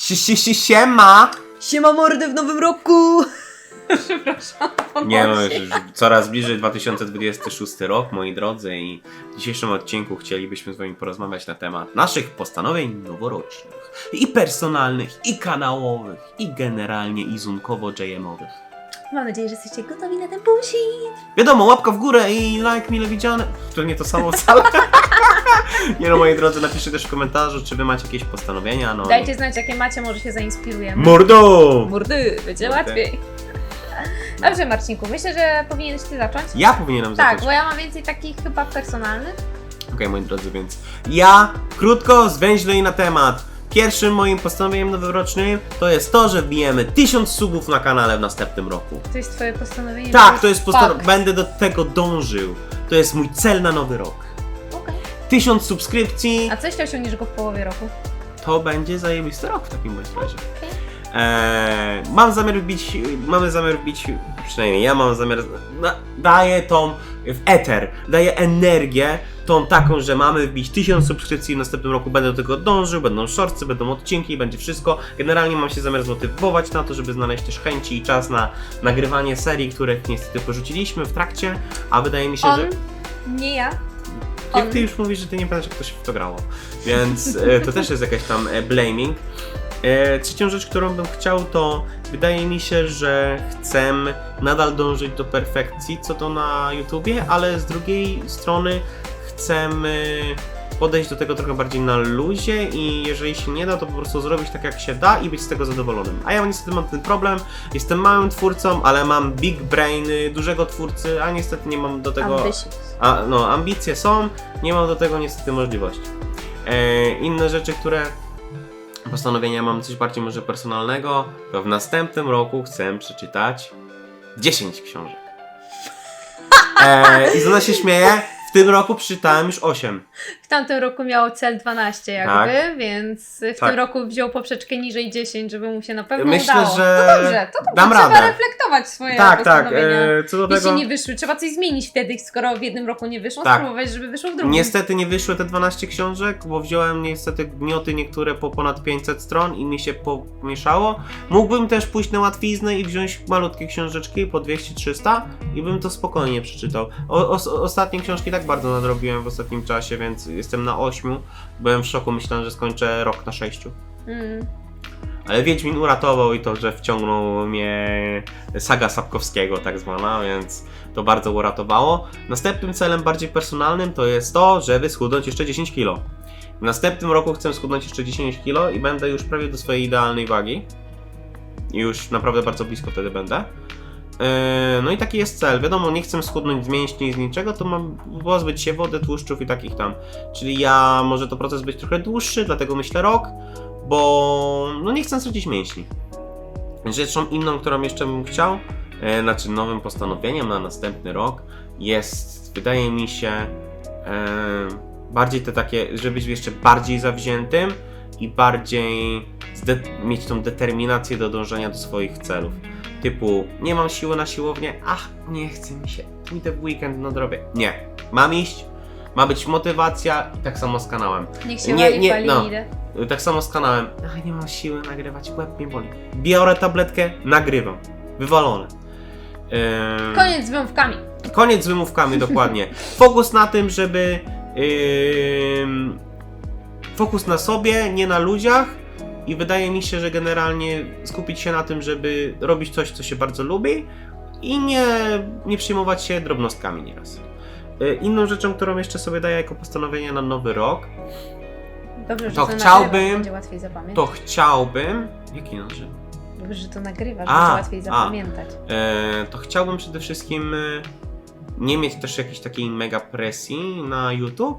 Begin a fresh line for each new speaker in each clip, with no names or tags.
Si, si, si, siema!
Siema mordy w nowym roku! Przepraszam.
Nie no, już, już coraz bliżej 2026 rok, moi drodzy, i w dzisiejszym odcinku chcielibyśmy z Wami porozmawiać na temat naszych postanowień noworocznych. I personalnych, i kanałowych, i generalnie izunkowo-jamowych.
Mam nadzieję, że jesteście gotowi na ten bullshit.
Wiadomo, łapka w górę i like mile widziane. To nie to samo wcale. nie no, moi drodzy, napiszcie też w komentarzu, czy Wy macie jakieś postanowienia. No.
Dajcie znać, jakie macie, może się zainspirujemy.
Mordo!
Mordy, będzie
Mordy.
łatwiej. Dobrze, Marcinku, myślę, że powinieneś ty zacząć.
Ja powinienem
Tak,
zacząć.
bo ja mam więcej takich chyba personalnych.
Okej, moi drodzy, więc ja krótko, zwięźlej na temat. Pierwszym moim postanowieniem noworocznym to jest to, że wbijemy 1000 subów na kanale w następnym roku.
To jest twoje postanowienie.
Tak, to jest postanowienie. Będę do tego dążył. To jest mój cel na nowy rok.
Okej.
1000 subskrypcji
A co jeśli osiągniesz go w połowie roku?
to będzie zajebisty rok w takim bądź razie.
Okej.
Eee, mam zamiar wbić, mamy zamiar wbić, przynajmniej ja mam zamiar, na, daję tą w eter, daję energię, tą taką, że mamy wbić 1000 subskrypcji w następnym roku, będę do tego dążył, będą shortsy, będą odcinki, będzie wszystko. Generalnie mam się zamiar zmotywować na to, żeby znaleźć też chęci i czas na nagrywanie serii, których niestety porzuciliśmy w trakcie, a wydaje mi się,
On,
że...
nie ja.
Jak
On.
ty już mówisz, że ty nie pamiętasz, jak to się w to grało. Więc e, to też jest jakaś tam e, blaming. E, trzecią rzecz, którą bym chciał, to wydaje mi się, że chcę nadal dążyć do perfekcji, co to na YouTubie, ale z drugiej strony chcę e, podejść do tego trochę bardziej na luzie i jeżeli się nie da, to po prostu zrobić tak jak się da i być z tego zadowolonym. A ja niestety mam ten problem, jestem małym twórcą, ale mam big brainy dużego twórcy, a niestety nie mam do tego... A, no, ambicje są, nie mam do tego niestety możliwości. E, inne rzeczy, które postanowienia mam coś bardziej może personalnego, to w następnym roku chcę przeczytać 10 książek. E, I Zona się śmieje, w tym roku przeczytałem już 8.
W tamtym roku miał cel 12 jakby,
Tak.
więc w
Tak.
tym roku wziął poprzeczkę niżej 10, żeby mu się na pewno
Myślę,
udało.
że
To dobrze, to dobrze.
dam
Trzeba
radę.
reflektować swoje
Tak, tak,
postanowienia.
e, co do
Jeśli
tego...
nie wyszły, trzeba coś zmienić wtedy, skoro w jednym roku nie wyszło,
Tak.
spróbować, żeby wyszło w drugim.
Niestety nie wyszły te 12 książek, bo wziąłem niestety gnioty niektóre po ponad 500 stron i mi się pomieszało. Mógłbym też pójść na łatwiznę i wziąć malutkie książeczki po 200-300 i bym to spokojnie przeczytał. O, os, ostatnie książki tak bardzo nadrobiłem w ostatnim czasie, więc jestem na 8. Byłem w szoku, myślałem, że skończę rok na 6.
Mm.
Ale Wiedźmin uratował i to, że wciągnął mnie saga Sapkowskiego tak zwana, więc to bardzo uratowało. Następnym celem bardziej personalnym to jest to, żeby schudnąć jeszcze 10 kg. W następnym roku chcę schudnąć jeszcze 10 kg i będę już prawie do swojej idealnej wagi. I Już naprawdę bardzo blisko wtedy będę. Yy, No i taki jest cel. Wiadomo, nie chcę schudnąć z mięśni, z niczego, to mam pozbyć się wody, tłuszczów i takich tam. Czyli ja, może to proces być trochę dłuższy, dlatego myślę rok, bo no nie chcę stracić mięśni. Rzeczą inną, którą jeszcze bym chciał, e, znaczy nowym postanowieniem na następny rok jest, wydaje mi się, e, bardziej te takie, żeby być jeszcze bardziej zawziętym i bardziej mieć tą determinację do dążenia do swoich celów. Typu, nie mam siły na siłownię, ach, nie chce mi się, pójdę w weekend nadrobię. Nie, mam iść, ma być motywacja i tak samo z kanałem.
Niech się
Nie,
wali,
nie, no. Tak samo z kanałem. Ach, nie mam siły nagrywać, łeb mnie boli. Biorę tabletkę, nagrywam. Wywalone. Ehm,
Koniec z wymówkami.
Koniec z wymówkami, dokładnie. Fokus na tym, żeby. ym, fokus na sobie, nie na ludziach. I wydaje mi się, że generalnie skupić się na tym, żeby robić coś, co się bardzo lubi i nie, nie przejmować się drobnostkami nieraz. Y, Inną rzeczą, którą jeszcze sobie daję jako postanowienie na nowy rok,
Dobrze,
To chciałbym- to chciałbym. Jaki noży?
Dobrze, że to nagrywasz,
A,
będzie łatwiej
a.
zapamiętać.
E, to chciałbym przede wszystkim e, nie mieć też jakiejś takiej mega presji na YouTube,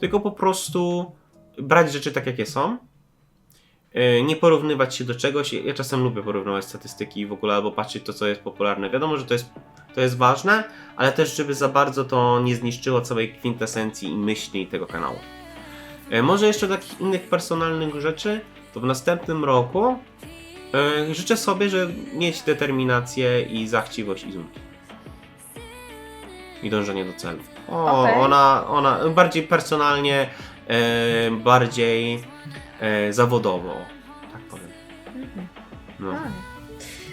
tylko po prostu brać rzeczy tak, jakie są. E, Nie porównywać się do czegoś. Ja czasem lubię porównywać statystyki w ogóle, albo patrzeć to, co jest popularne. Wiadomo, że to jest, to jest ważne, ale też, żeby za bardzo to nie zniszczyło całej kwintesencji i myśli tego kanału. E, Może jeszcze takich innych personalnych rzeczy, to w następnym roku e, życzę sobie, żeby mieć determinację i zachciwość Izunki. I dążenie do celu. O,
Okej.
ona, ona bardziej personalnie, bardziej e, zawodowo, tak powiem.
Nie.
No.
No.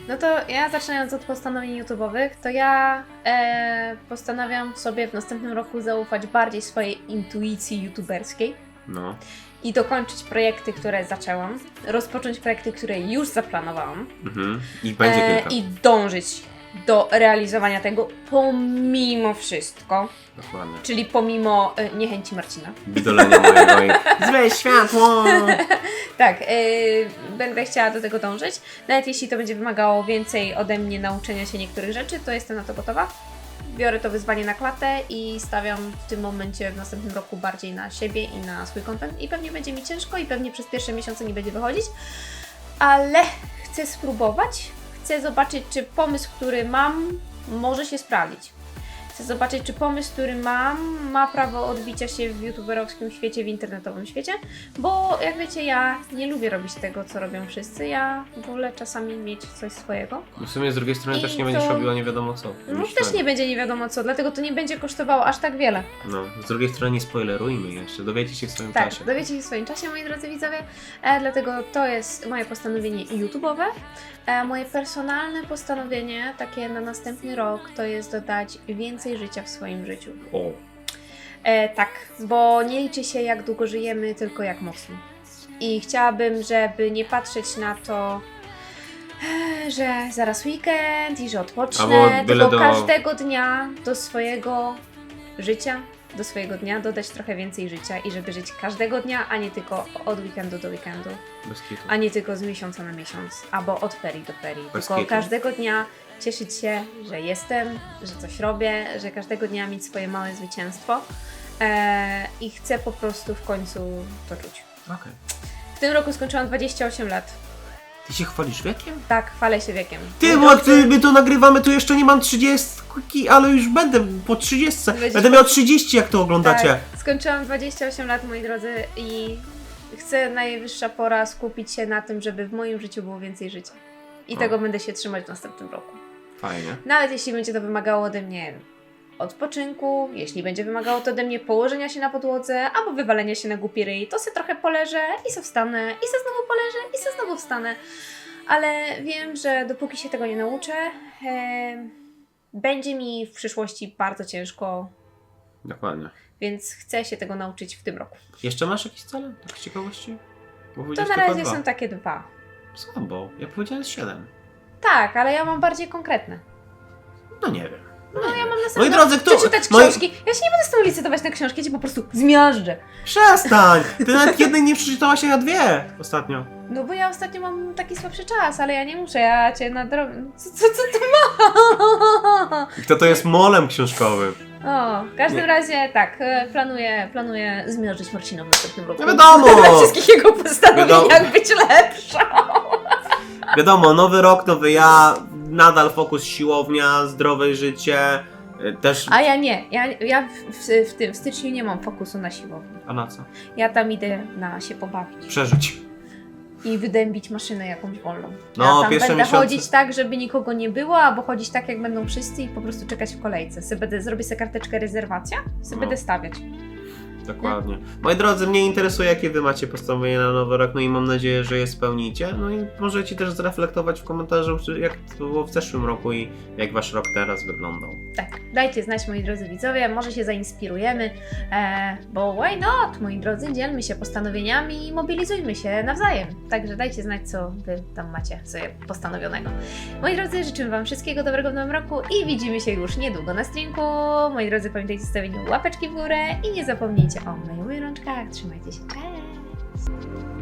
No to ja zaczynając od postanowień YouTube'owych, to ja e, postanawiam sobie w następnym roku zaufać bardziej swojej intuicji youtuberskiej
no.
i dokończyć projekty, które zaczęłam, rozpocząć projekty, które już zaplanowałam
Mhm. I będzie
e, i dążyć do realizowania tego pomimo wszystko,
Dokładnie.
czyli pomimo e, niechęci Marcina.
Bidolenia mojego i złe światło!
Tak, yy, będę chciała do tego dążyć. Nawet jeśli to będzie wymagało więcej ode mnie nauczenia się niektórych rzeczy, to jestem na to gotowa. Biorę to wyzwanie na klatę i stawiam w tym momencie w następnym roku bardziej na siebie i na swój content. I pewnie będzie mi ciężko i pewnie przez pierwsze miesiące nie będzie wychodzić, ale chcę spróbować. Chcę zobaczyć, czy pomysł, który mam, może się sprawdzić. Chcę zobaczyć, czy pomysł, który mam, ma prawo odbicia się w youtuberowskim świecie, w internetowym świecie. Bo jak wiecie, ja nie lubię robić tego, co robią wszyscy. Ja wolę czasami mieć coś swojego.
W sumie z drugiej strony
I
też nie będziesz
to-
robiła nie wiadomo co.
No
Myślę.
też nie będzie nie wiadomo co, dlatego to nie będzie kosztowało aż tak wiele.
No, z drugiej strony nie spoilerujmy jeszcze, dowiecie się w swoim
Tak,
czasie.
dowiecie się w swoim czasie, moi drodzy widzowie. E, dlatego to jest moje postanowienie YouTube'owe. E, moje personalne postanowienie, takie na następny rok, to jest dodać więcej życia w swoim życiu.
O,
E, tak, bo nie liczy się jak długo żyjemy, tylko jak mocno. I chciałabym, żeby nie patrzeć na to, e, że zaraz weekend i że odpocznę,
Albo byle
tylko
do-
każdego dnia do swojego życia, do swojego dnia dodać trochę więcej życia i żeby żyć każdego dnia, a nie tylko od weekendu do weekendu,
bez kitu.
a nie tylko z miesiąca na miesiąc, albo od ferii do ferii,
Bez
tylko
kitu.
każdego dnia cieszyć się, że jestem, że coś robię, że każdego dnia mieć swoje małe zwycięstwo e, i chcę po prostu w końcu to czuć.
Okej.
W tym roku skończyłam 28 lat.
Ty się chwalisz wiekiem?
Tak, chwalę się wiekiem.
Ty, bo ty, my to nagrywamy, tu jeszcze nie mam 30, ale już będę po 30.
Będziesz
Będę
po-
miał 30 jak to oglądacie.
Tak, skończyłam 28 lat, moi drodzy, i chcę najwyższa pora skupić się na tym, żeby w moim życiu było więcej życia. I
O.
tego będę się trzymać w następnym roku.
Fajnie.
Nawet jeśli będzie to wymagało ode mnie odpoczynku, jeśli będzie wymagało to ode mnie położenia się na podłodze albo wywalenia się na głupi ryj, to se trochę poleżę i se wstanę, i se znowu poleżę, i se znowu wstanę. Ale wiem, że dopóki się tego nie nauczę, em, będzie mi w przyszłości bardzo ciężko,
Dokładnie.
więc chcę się tego nauczyć w tym roku.
Jeszcze masz jakieś cele? Tak z ciekawości? Bo
To na razie
dwa.
są takie dwa.
Słabo. Ja powiedziałem 7.
Tak, ale ja mam bardziej konkretne.
No nie wiem.
No ja mam na
Moi drodzy, kto...
przeczytać
moi-
książki. Ja się nie będę z tą licytować na książki, ja ci po prostu zmiażdżę.
Przestań! Ty nawet jednej nie przeczytałaś, a ja dwie ostatnio.
No bo ja ostatnio mam taki słabszy czas, ale ja nie muszę, ja cię nadrobię. Co, co, co ty ma?
I Kto to jest molem książkowym?
O, w każdym
Nie.
razie tak, e, planuję, planuję zmierzyć Marcina w następnym roku.
No wiadomo!
We wszystkich jego postanowieniach
Wiadomo.
być lepszą.
Wiadomo, nowy rok, nowy ja, nadal fokus siłownia, zdrowe życie, y, też...
A ja nie, ja, ja w, w, w tym w styczniu nie mam fokusu na siłowni.
A na co?
Ja tam idę na się pobawić
Przeżyć.
i wydębić maszynę jakąś wolną.
No,
ja tam będę
miesiące-
chodzić tak, żeby nikogo nie było, albo chodzić tak, jak będą wszyscy i po prostu czekać w kolejce. Se będę, zrobię sobie karteczkę rezerwacja, sobie
No.
będę stawiać.
Dokładnie. Moi drodzy, mnie interesuje, jakie wy macie postanowienia na nowy rok, no i mam nadzieję, że je spełnicie. No i możecie też zreflektować w komentarzu, jak to było w zeszłym roku i jak wasz rok teraz wyglądał.
Tak, dajcie znać, moi drodzy widzowie, może się zainspirujemy, e, bo why not, moi drodzy, dzielmy się postanowieniami i mobilizujmy się nawzajem. Także dajcie znać, co wy tam macie sobie postanowionego. Moi drodzy, życzymy wam wszystkiego dobrego w nowym roku i widzimy się już niedługo na streamku. Moi drodzy, pamiętajcie o stawieniu łapeczki w górę i nie zapomnijcie o myju rączkach. Trzymajcie się, cześć!